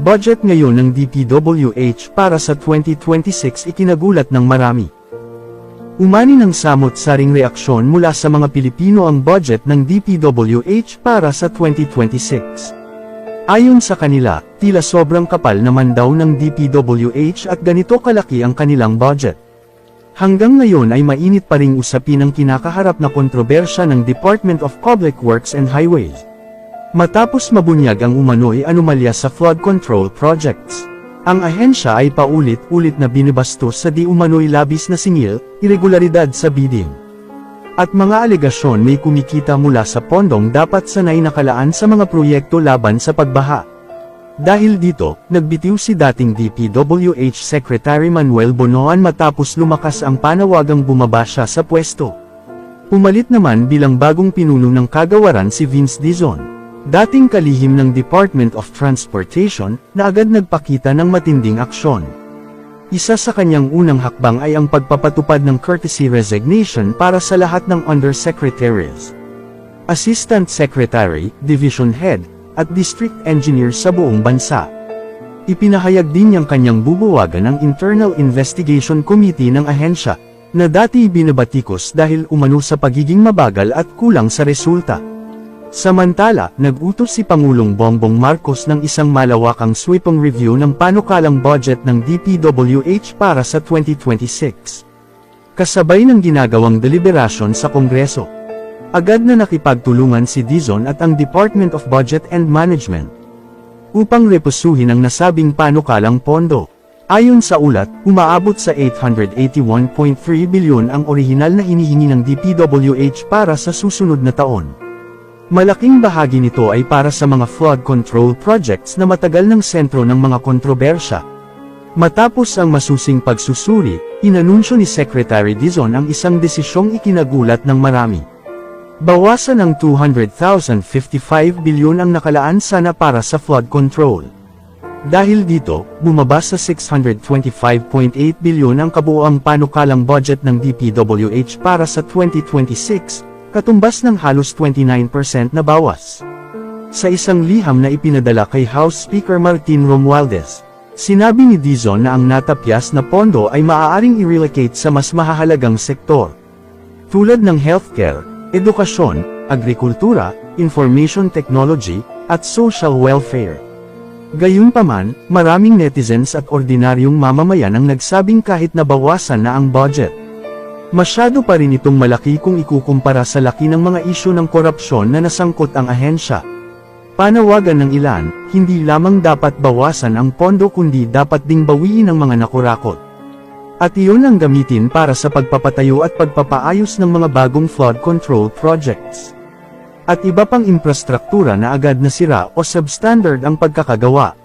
Budget ngayon ng DPWH para sa 2026 ikinagulat ng marami. Umani ng samot-saring reaksyon mula sa mga Pilipino ang budget ng DPWH para sa 2026. Ayon sa kanila, tila sobrang kapal naman daw ng DPWH at ganito kalaki ang kanilang budget. Hanggang ngayon ay mainit pa ring usapin ang kinakaharap na kontrobersya ng Department of Public Works and Highways. Matapos mabunyag ang umano'y anomalya sa flood control projects. Ang ahensya ay paulit-ulit na binibastos sa di umano'y labis na singil, irregularidad sa bidding. At mga alegasyon may kumikita mula sa pondong dapat sanay nakalaan sa mga proyekto laban sa pagbaha. Dahil dito, nagbitiw si dating DPWH Secretary Manuel Bonoan matapos lumakas ang panawagang bumaba siya sa pwesto. Pumalit naman bilang bagong pinuno ng kagawaran si Vince Dizon. Dating kalihim ng Department of Transportation, na agad nagpakita ng matinding aksyon. Isa sa kanyang unang hakbang ay ang pagpapatupad ng courtesy resignation para sa lahat ng undersecretaries, Assistant Secretary, Division Head, at District Engineer sa buong bansa. Ipinahayag din niyang kanyang bubuwagan ang Internal Investigation Committee ng ahensya, na dati binabatikos dahil umano sa pagiging mabagal at kulang sa resulta. Samantala, nag-utos si Pangulong Bongbong Marcos ng isang malawakang sweeping review ng panukalang budget ng DPWH para sa 2026. Kasabay ng ginagawang deliberasyon sa Kongreso. Agad na nakipagtulungan si Dizon at ang Department of Budget and Management upang repusuhin ang nasabing panukalang pondo. Ayon sa ulat, umaabot sa 881.3 bilyon ang orihinal na hinihingi ng DPWH para sa susunod na taon. Malaking bahagi nito ay para sa mga flood control projects na matagal ng sentro ng mga kontrobersya. Matapos ang masusing pagsusuri, inanunsyo ni Secretary Dizon ang isang desisyong ikinagulat ng marami. Bawasan ng 200,055 bilyon ang nakalaan sana para sa flood control. Dahil dito, bumaba sa 625.8 bilyon ang kabuoang panukalang budget ng DPWH para sa 2026, katumbas ng halos 29% na bawas. Sa isang liham na ipinadala kay House Speaker Martin Romualdez, sinabi ni Dizon na ang natapyas na pondo ay maaaring i-relocate sa mas mahahalagang sektor. Tulad ng healthcare, edukasyon, agrikultura, information technology, at social welfare. Gayunpaman, maraming netizens at ordinaryong mamamayan ang nagsabing kahit nabawasan na ang budget. Masyado pa rin itong malaki kung ikukumpara sa laki ng mga isyu ng korupsyon na nasangkot ang ahensya. Panawagan ng ilan, hindi lamang dapat bawasan ang pondo kundi dapat ding bawiin ang mga nakurakot. At iyon ang gamitin para sa pagpapatayo at pagpapaayos ng mga bagong flood control projects. At iba pang infrastruktura na agad nasira o substandard ang pagkakagawa.